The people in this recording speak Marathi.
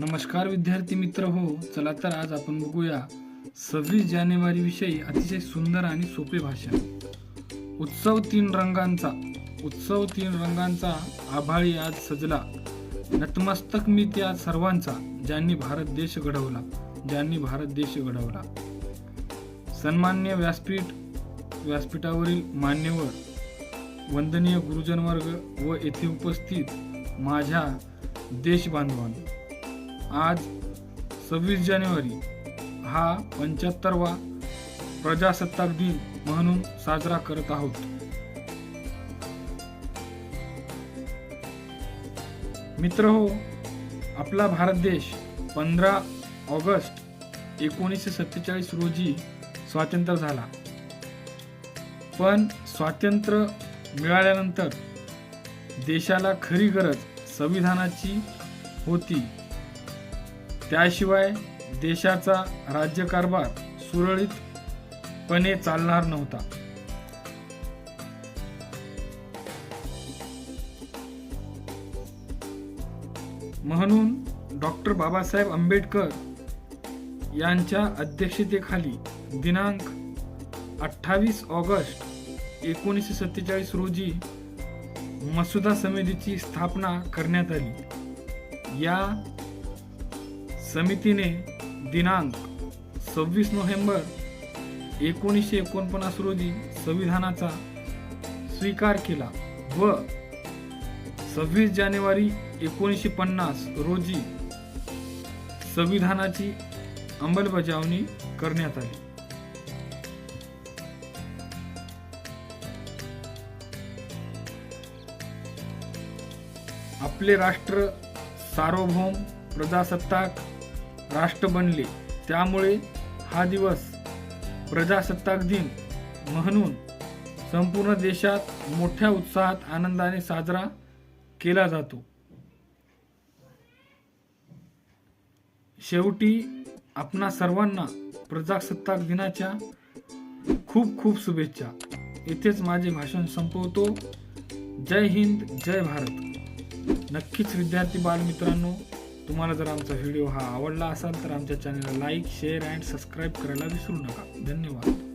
नमस्कार विद्यार्थी मित्र हो चला तर आज आपण बघूया सव्वीस जानेवारी विषयी अतिशय सुंदर आणि सोपे भाषण उत्सव तीन रंगांचा उत्सव तीन रंगांचा आभाळी आज सजला. नतमस्तक मी त्या सर्वांचा ज्यांनी भारत देश घडवला ज्यांनी भारत देश घडवला. सन्मान्य व्यासपीठ व्यासपीठावरील मान्यवर वंदनीय गुरुजन वर्ग व येथे उपस्थित माझ्या देशबांधवांना आज सव्वीस जानेवारी हा पंच्याहत्तरवा प्रजासत्ताक दिन म्हणून साजरा करत आहोत. मित्र हो आपला भारत देश पंधरा ऑगस्ट एकोणीसशे सत्तेचाळीस रोजी स्वातंत्र्य झाला. पण स्वातंत्र्य मिळाल्यानंतर देशाला खरी गरज संविधानाची होती. त्याशिवाय देशाचा राज्यकारभार सुरळीतपणे चालणार नव्हता. म्हणून डॉक्टर बाबासाहेब आंबेडकर यांच्या अध्यक्षतेखाली दिनांक अठ्ठावीस ऑगस्ट एकोणीसशे सत्तेचाळीस रोजी मसुदा समितीची स्थापना करण्यात आली. या समितीने दिनांक सव्वीस नोव्हेंबर एकोणीसशे एकोणपन्नास रोजी संविधानाचा स्वीकार केला व सव्वीस जानेवारी एकोणीसशे पन्नास रोजी संविधानाची अंमलबजावणी करण्यात आली. आपले राष्ट्र सार्वभौम प्रजासत्ताक राष्ट्र बनले. त्यामुळे हा दिवस प्रजासत्ताक दिन म्हणून संपूर्ण देशात मोठ्या उत्साहात आनंदाने साजरा केला जातो. शेवटी आपणा सर्वांना प्रजासत्ताक दिनाच्या खूप खूप शुभेच्छा. इथेच माझे भाषण संपवतो. जय हिंद जय भारत. नक्कीच विद्यार्थी बालमित्रांनो तुम्हाला जर आमचा व्हिडिओ हा आवडला असाल तर आमच्या चॅनलला लाईक शेअर अँड सबस्क्राईब करायला विसरू नका. धन्यवाद.